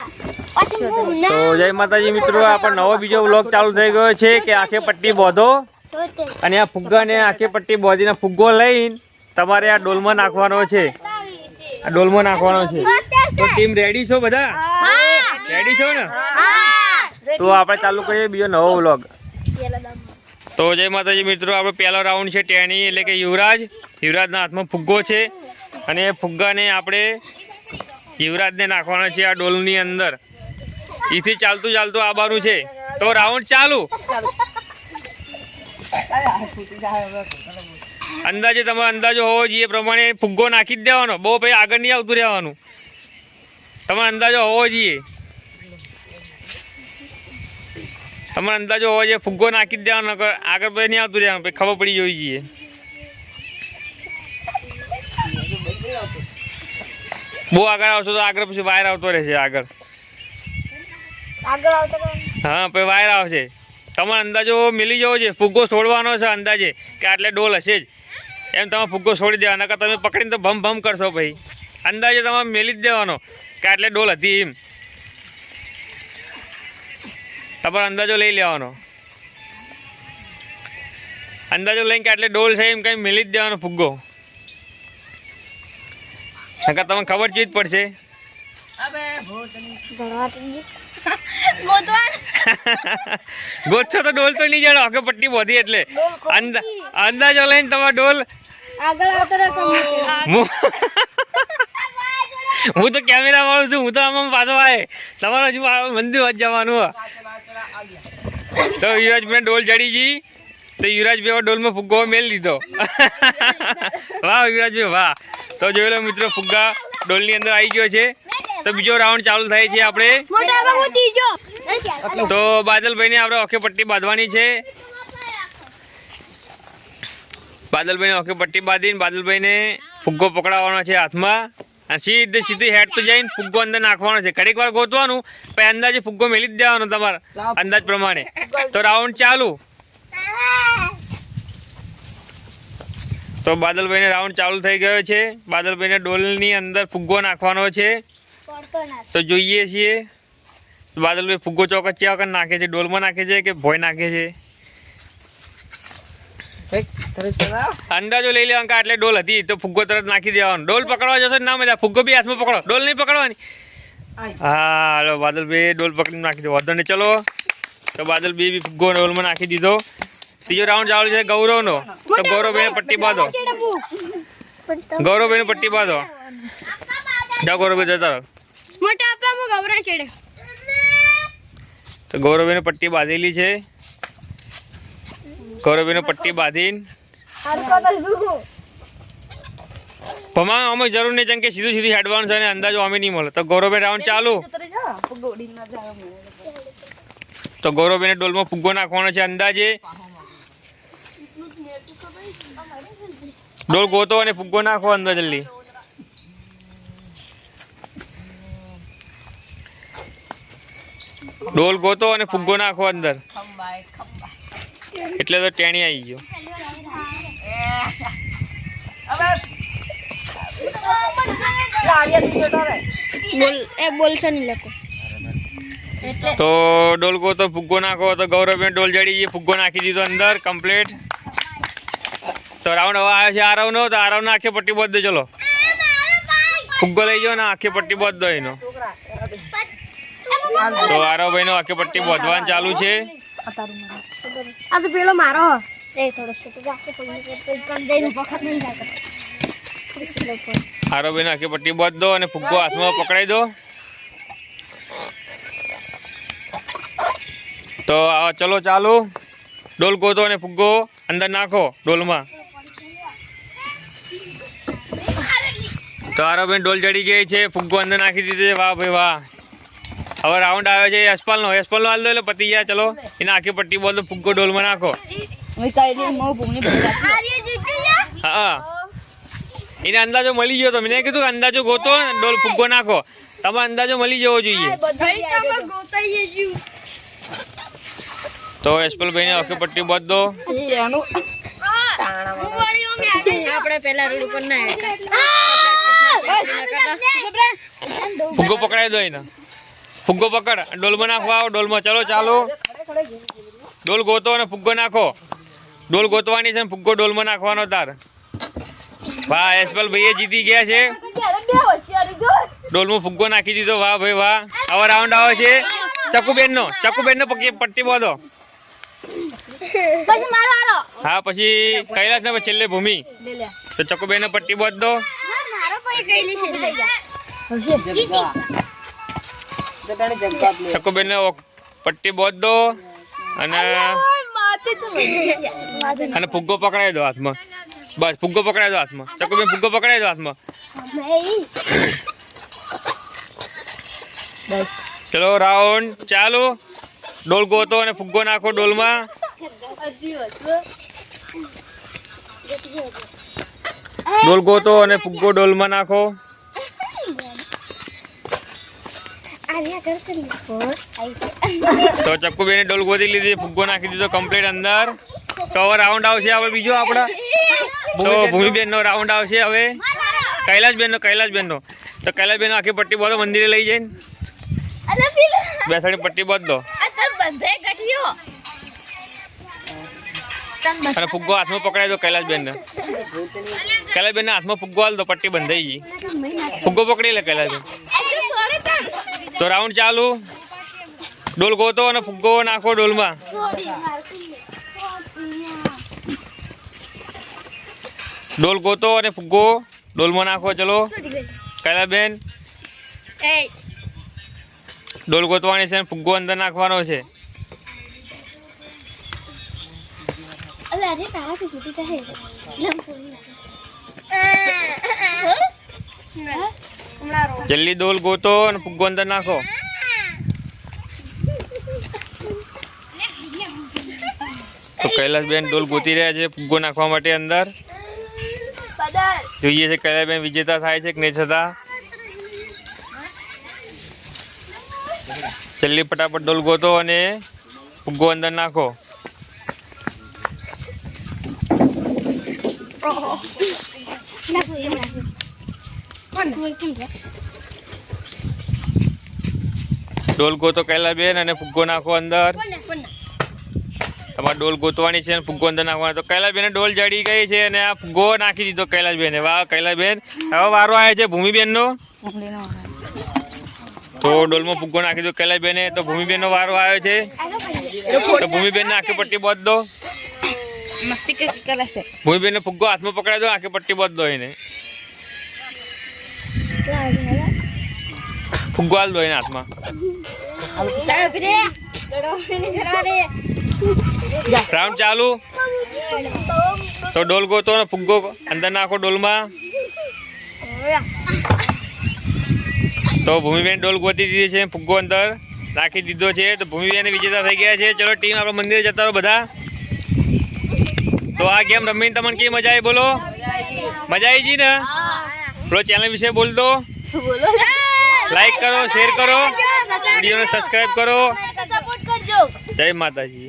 તો જય માતાજી મિત્રો આપણો નવો બીજો વ્લોગ ચાલુ થઈ ગયો છે કે આખે પટ્ટી બોધો. અને આ ફુગ્ગાને આખે પટ્ટી બોધીને ફુગ્ગો લઈને તમારે આ ડોલમાં નાખવાનો છે. આ ડોલમાં નાખવાનો છે. તો ટીમ રેડી છો બધા? રેડી છો ને? તો આપણે ચાલુ કરીએ બીજો નવો વ્લોગ તો જય માતાજી મિત્રો આપણો પહેલો રાઉન્ડ છે ટેણી એટલે કે યુવરાજ. યુવરાજના હાથમાં ફુગ્ગો છે. અને એ ફુગ્ગાને આપણે યુવરાજને નાખવાનો છે આ ડોલની અંદર. એથી ચાલતું ચાલતું આવવાનું છે. તો રાઉન્ડ ચાલુ. અંદાજે તમે અંદાજો હોવો જોઈએ. પ્રમાણે ફુગ્ગો નાખી જ દેવાનો. બહુ પછી આગળ નહીં આવતું રહેવાનું. તમારો અંદાજો હોવો જોઈએ. તમારો અંદાજો હોવો જોઈએ. ફુગ્ગો નાખી જ દેવાનો આગળ પછી નહીં આવતું રહેવાનું. ખબર પડી જવી જોઈએ. બહુ આગળ આવશો તો આગળ પછી વાયર આવતો રહેશે આગળ. આગળ હા પછી વાયર આવશે. તમારે અંદાજો મિલી જવો છે ફુગ્ગો છોડવાનો છે અંદાજે કે આટલે ડોલ હશે જ. એમ તમે ફુગ્ગો છોડી દેવાનો નકર તમે પકડીને તો ભમ ભમ કરશો ભાઈ. અંદાજે તમારે મેલી જ દેવાનો કે આટલે ડોલ હતી એમ. તમારો અંદાજો લઈ લેવાનો. અંદાજો લઈને કે આટલે ડોલ છે એમ કંઈ મેલી જ દેવાનો ફુગ્ગો. નકર તમને ખબર ચીજ પડશે? ગોચો તો ડોલ તો નહીં જાણો આખે પટ્ટી બોધી એટલે. અંદા અંદાજો લઈને તમારો ડોલ. આગળ આવતો રહે હું હું તો કેમેરા વાળું છું હું તો આમાં પાછો આવે તમારે હજુ મંદિર વાત જવાનું હો. તો યુવરાજ મેં ડોલ ચડી ગઈ. તો યુવરાજ ભાઈ ડોલમાં ફુગ્ગો મેળ લીધો. વાહ યુવરાજભાઈ વાહ. તો જોઈ લો મિત્રો ફુગ્ગા ડોલની અંદર આવી ગયો છે. તો બીજો રાઉન્ડ ચાલુ થાય છે આપણે. તો બાદલભાઈને આપણે ઓકે પટ્ટી બાંધવાની છે. બાદલભાઈને ઓકે પટ્ટી બાંધીને બાદલભાઈને ફુગ્ગો પકડાવવાનો છે હાથમાં. અને સીધે સીધી હેડ તો જઈને ફુગ્ગો અંદર નાખવાનો છે. ઘડીક વાર ગોતવાનું પછી અંદાજે ફુગ્ગો મેલી જ દેવાનો તમારા અંદાજ પ્રમાણે. તો રાઉન્ડ ચાલુ. તો બાદલભાઈને રાઉન્ડ ચાલુ થઈ ગયો છે. બાદલભાઈને ડોલની અંદર ફુગ્ગો નાખવાનો છે. તો જોઈએ છીએ. બાદલભાઈ ફુગ્ગો ચોક્કસ ચેવા વખત નાખે છે ડોલમાં નાખે છે કે ભોય નાખે છે? અંદાજો લઈ લેવાનો એટલે ડોલ હતી તો ફુગ્ગો તરત નાખી દેવાનો. ડોલ પકડવા જશો ના મજા ફુગ્ગો બી હાથમાં પકડો. ડોલ નહીં પકડવાની. હા હાલો બાદલભાઈ ડોલ પકડી નાખી દો વાંધો નહીં ચલો. તો બાદલભાઈ બી ફુગ્ગો ડોલમાં નાખી દીધો. ત્રીજો રાઉન્ડ ચાલુ છે ગૌરવનો. તો ગૌરવભાઈને પટ્ટી બાંધો. ગૌરવભાઈને પટ્ટી બાંધો. જાઓ ગૌરવભાઈ જતા તો ગૌરવભાઈને પટ્ટી બાંધેલી છે. ગૌરવભાઈને પટ્ટી બાંધીને. ભમા અમે જરૂર નહીં જેમ કે સીધું સીધું હેડવાનું છે અને અંદાજો અમે નહીં મળે. તો ગૌરવભાઈ રાઉન્ડ ચાલુ. તો ગૌરવભાઈને ડોલમાં ફુગ્ગો નાખવાનો છે અંદાજે. ડોલ ગોતો અને ફુગ્ગો નાખો અંદર જલ્દી. ડોલ ગોતો અને ફુગ્ગો નાખો અંદર. એટલે તો ટેણી આવી ગયો. તો ડોલ ગોતો ફુગ્ગો નાખો તો ગૌરવભાઈ ડોલ જડી ફુગ્ગો નાખી દીધો અંદર કમ્પ્લીટ તો રાવણ હવે આવ્યો છે આ રાઉન્ડ તો આ રાઉન્ડ આખી પટ્ટી બોધ દે ચલો. ફુગ્ગો લઈ જાઓ ને આખી પટ્ટી બોધ દો એનો. તો આરવભાઈ નો આખી પટ્ટી બોધવાનું ચાલુ છે. આ તો પેલો મારો. આખી પટ્ટી બોધ દો અને ફુગ્ગો હાથમાં પકડાઈ દો. તો ચલો ચાલુ. ડોલ ગોતો અને ફુગ્ગો અંદર નાખો ડોલમાં. તો આરવભાઈ ડોલ ચડી ગઈ છે ફુગ્ગો અંદર નાખી દીધો છે. વાહ ભાઈ વાહ. હવે રાઉન્ડ આવ્યો છે યશપાલનો. યશપાલનો હાલ દો એટલે પતી ગયા ચલો. એને આખી પટ્ટી બોલ તો ફુગ્ગો ડોલમાં નાખો. હા. એને અંદાજો મળી ગયો તો મેં કીધું કે અંદાજો ગોતો ડોલ ફુગ્ગો નાખો. તમારે અંદાજો મળી જવો જોઈએ. તો ગોતાઈએ ભાઈ ને આખી પટ્ટી બોલ દો. આપણે પેલા રોડ ઉપર ના ફુગ્ગો પકડાઈ દો એને. ફુગ્ગો પકડ. ડોલમાં નાખવા આવો. ડોલમાં ચલો ચાલો. ડોલ ગોતો અને ફુગ્ગો નાખો. ડોલ ગોતવાની છે ફુગ્ગો ડોલમાં નાખવાનો તાર. વાહ યશપાલ ભાઈએ જીતી ગયા છે. ડોલમાં ફુગ્ગો નાખી દીધો. વાહ ભાઈ વાહ. આવો રાઉન્ડ આવે છે. ચકુબેન નો ચકુબેન નો પટ્ટી બાંધો. હા પછી કૈલાસ ને છેલ્લે ભૂમિ. તો ચકુબેન પટ્ટી બોધ દો. મારો પછી ગયેલી છે ચકુબેન ને પટ્ટી બોધ દો અને અને ફુગ્ગો પકડાઈ દો હાથમાં. બસ ફુગ્ગો પકડાય દો હાથમાં. ચકુબેન ફુગ્ગો પકડાઈ દો હાથમાં. ચલો રાઉન્ડ ચાલુ. ડોલ ગોતો અને ફુગ્ગો નાખો ડોલમાં. ડોલ ગોતો અને ફુગ્ગો ડોલમાં નાખો. તો ચક્કુબેને ડોલ ગોતી લીધી ફુગ્ગો નાખી દીધો કમ્પ્લીટ અંદર. તો હવે રાઉન્ડ આવશે હવે બીજો આપણા તો ભૂમિબેન નો રાઉન્ડ આવશે હવે. કૈલાશબેન નો કૈલાશબેન નો તો કૈલાશબેન આખી પટ્ટી બોલો મંદિરે લઈ જઈને. બેસાડી પટ્ટી બાંધ દો. અને ફુગ્ગો હાથમાં પકડાઈ દો કૈલાસબેન ને. કૈલાસબેન ના હાથમાં ફુગ્ગો હાલ દો પટ્ટી બંધાઈ ગઈ. ફુગ્ગો પકડી લે કૈલાસબેન તો રાઉન્ડ ચાલુ. ડોલ ગોતો અને ફુગ્ગો નાખો ડોલમાં. ડોલ ગોતો અને ફુગ્ગો ડોલમાં નાખો ચલો. કૈલાસબેન ડોલ ગોતવાની છે અને ફુગ્ગો અંદર નાખવાનો છે. જલ્દી ડોલ ગોતો અને ફુગ્ગો અંદર નાખો. તો કૈલાસબેન ડોલ ગોતી રહ્યા છે ફુગ્ગો નાખવા માટે અંદર. જોઈએ છે કૈલાસબેન વિજેતા થાય છે કે નહીં છતાં જલ્દી ફટાફટ ડોલ ગોતો અને ફુગ્ગો અંદર નાખો. ડોલ કહેલા બેન અને ફુગ્ગો નાખો અંદર. તમારે ડોલ ગોતવાની છે અને ફુગ્ગો અંદર નાખવાનો. તો કૈલાસબેને ડોલ જડી ગઈ છે અને આ ફુગ્ગો નાખી દીધો કૈલાસબેને વાહ કૈલાસબેન હવે વારો આવે છે ભૂમિબેનનો. તો ડોલમાં ફુગ્ગો નાખી દો કૈલાસબેને તો ભૂમિબેનનો વારો આવ્યો છે. તો ભૂમિબેનને આખી પટ્ટી બોધ દો. મસ્તી કરે છે? ભૂમિબેનને ફુગ્ગો હાથમાં પકડાઈ દો આખી પટ્ટી બધ દો એને. ફુગ્ગો હાલ દો એને હાથમાં. રાઉન્ડ ચાલુ. તો ડોલ ગોતો ને ફુગ્ગો અંદર નાખો ડોલમાં. તો ભૂમિબેન ડોલ ગોતી દીધી છે ફુગ્ગો અંદર રાખી દીધો છે તો ભૂમિબેન વિજેતા થઈ ગયા છે. ચલો ટીમ આપણે મંદિરે જતા રહો બધા. તો આ ગેમ રમીને તમને કેવી મજા આવી બોલો? મજા આવી જી ને? બોલો ચેનલ વિશે બોલ દો. લાઈક કરો શેર કરો. વિડીયોને સબસ્ક્રાઈબ કરો. જય માતાજી.